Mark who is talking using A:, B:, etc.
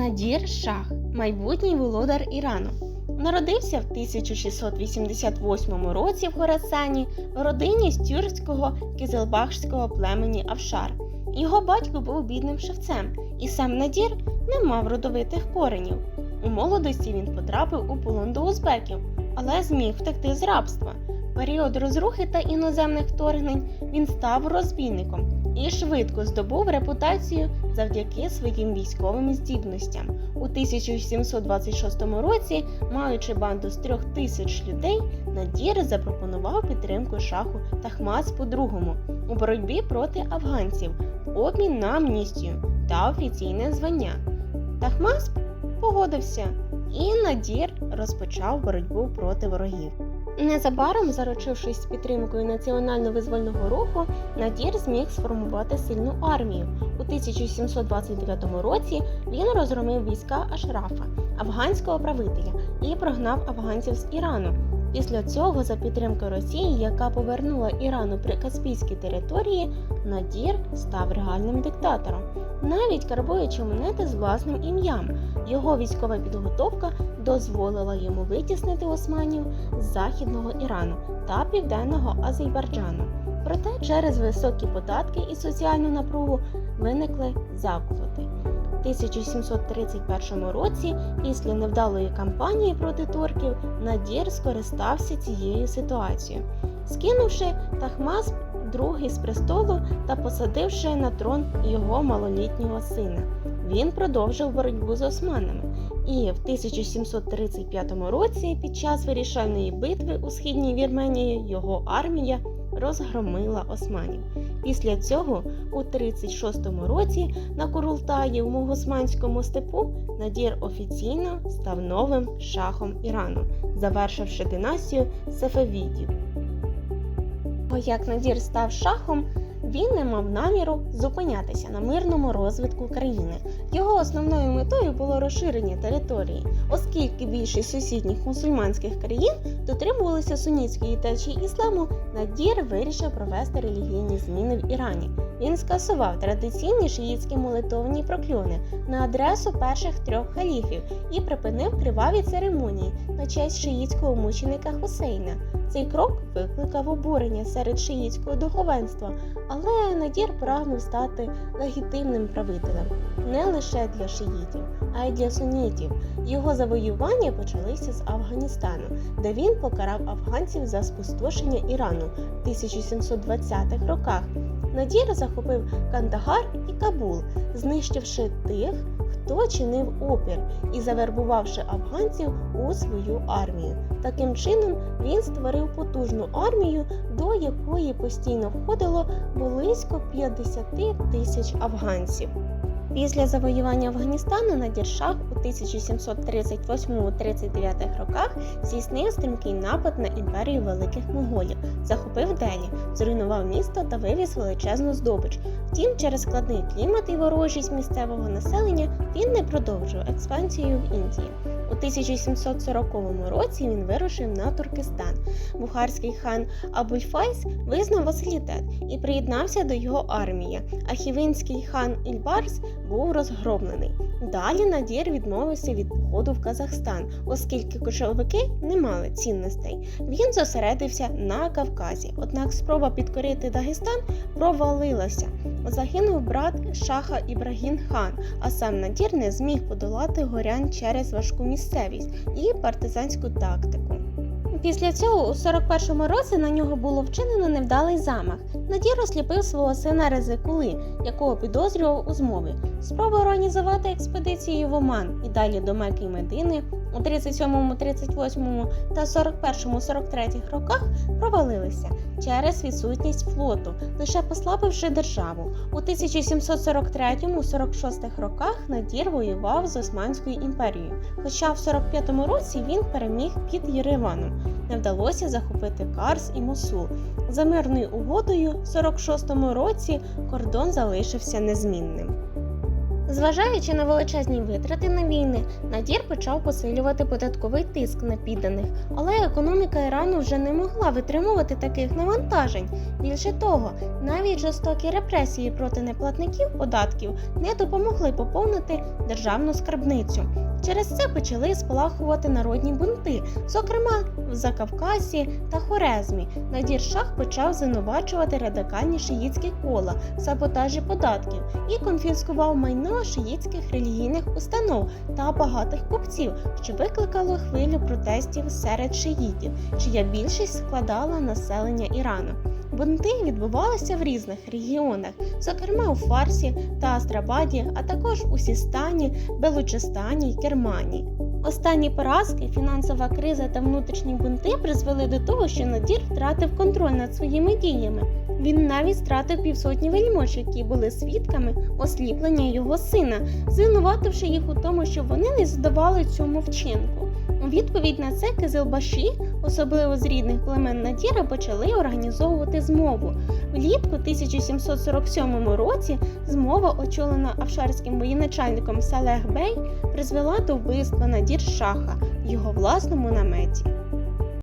A: Надір Шах, майбутній володар Ірану. Народився в 1688 році в Хорасані в родині з тюркського кізелбахшського племені Авшар. Його батько був бідним шевцем, і сам Надір не мав родовитих коренів. У молодості він потрапив у полон до узбеків, але зміг втекти з рабства. В період розрухи та іноземних вторгнень він став розбійником і швидко здобув репутацію завдяки своїм військовим здібностям. У 1726 році, маючи банду з трьох тисяч людей, Надір запропонував підтримку шаху Тахмаспу II у боротьбі проти афганців обмін на амністію та офіційне звання. Тахмасп погодився, і Надір розпочав боротьбу проти ворогів. Незабаром, заручившись підтримкою національно-визвольного руху, Надір зміг сформувати сильну армію. У 1729 році він розгромив війська Ашрафа, афганського правителя, і прогнав афганців з Ірану. Після цього, за підтримки Росії, яка повернула Ірану при Каспійській території, Надір став реальним диктатором, навіть карбуючи монети з власним ім'ям. Його військова підготовка дозволила йому витіснити османів з західного Ірану та південного Азербайджану. Проте через високі податки і соціальну напругу виникли заколоти. У 1731 році, після невдалої кампанії проти турків, Надір скористався цією ситуацією, скинувши Тахмас другий з престолу та посадивши на трон його малолітнього сина. Він продовжив боротьбу з османами. І в 1735 році, під час вирішальної битви у східній Вірменії, його армія розгромила османів. Після цього, у 36-му році, на Курултаї в Мугосманському степу Надір офіційно став новим шахом Ірану, завершивши династію Сефевідів. Бо як Надір став шахом, він не мав наміру зупинятися на мирному розвитку країни. Його основною метою було розширення території, оскільки більшість сусідніх мусульманських країн дотримувалися сунітської течії ісламу, Надір вирішив провести релігійні зміни в Ірані. Він скасував традиційні шиїцькі молитовні прокльони на адресу перших трьох халіфів і припинив криваві церемонії на честь шиїцького мученика Хусейна. Цей крок викликав обурення серед шиїцького духовенства, але Надір прагнув стати легітимним правителем не лише для шиїтів, а й для сунітів. Його завоювання почалися з Афганістану, де він покарав афганців за спустошення Ірану в 1720-х роках. Надір захопив Кандагар і Кабул, знищивши тих, хто чинив опір, і завербувавши афганців у свою армію. Таким чином він створив потужну армію, до якої постійно входило близько 50 тисяч афганців. Після завоювання Афганістану Надір Шах у 1738-39 роках здійснив стрімкий напад на імперію великих моголів, захопив Делі, зруйнував місто та вивіз величезну здобич. Втім, через складний клімат і ворожість місцевого населення він не продовжив експансію в Індії. У 1740 році він вирушив на Туркестан. Бухарський хан Абульфайс визнав василітет і приєднався до його армії. А хівинський хан Ільбарс був розгромлений. Далі Надір відмовився від походу в Казахстан, оскільки кошовики не мали цінностей. Він зосередився на Кавказі. Однак спроба підкорити Дагестан провалилася. Загинув брат Шаха Ібрагін хан, а сам Надір не зміг подолати горян через важку місцевість і партизанську тактику. Після цього у 41-му році на нього було вчинено невдалий замах. Надір розсліпив свого сина Резикули, якого підозрював у змові. Спроба організувати експедицію в Оман і далі до Мекки й Медини у 37, 38 та 41, 43 роках провалилися через відсутність флоту, лише послабивши державу. У 1743-46 роках Надір воював з Османською імперією, хоча в 45 році він переміг під Єреваном. Не вдалося захопити Карс і Мосул. За мирною угодою в 46 році кордон залишився незмінним. Зважаючи на величезні витрати на війни, Надір почав посилювати податковий тиск на підданих, але економіка Ірану вже не могла витримувати таких навантажень. Більше того, навіть жорстокі репресії проти неплатників податків не допомогли поповнити державну скарбницю. Через це почали спалахувати народні бунти, зокрема в Закавказі та Хорезмі. Надір Шах почав звинувачувати радикальні шиїцькі кола саботажі податків і конфіскував майно шиїцьких релігійних установ та багатих купців, що викликало хвилю протестів серед шиїтів, чия більшість складала населення Ірану. Бунти відбувалися в різних регіонах, зокрема у Фарсі та Астрабаді, а також у Сістані, Белучистані й Кермані. Останні поразки, фінансова криза та внутрішні бунти призвели до того, що Надір втратив контроль над своїми діями. Він навіть стратив півсотні вельмож, які були свідками осліплення його сина, звинувативши їх у тому, що вони не задавали цьому вчинку. У відповідь на це Кизилбаші, особливо з рідних племен Надіра, почали організовувати змову. Влітку 1747 році змова, очолена авшарським воєначальником Салех Бей, призвела до вбивства Надір Шаха в його власному наметі.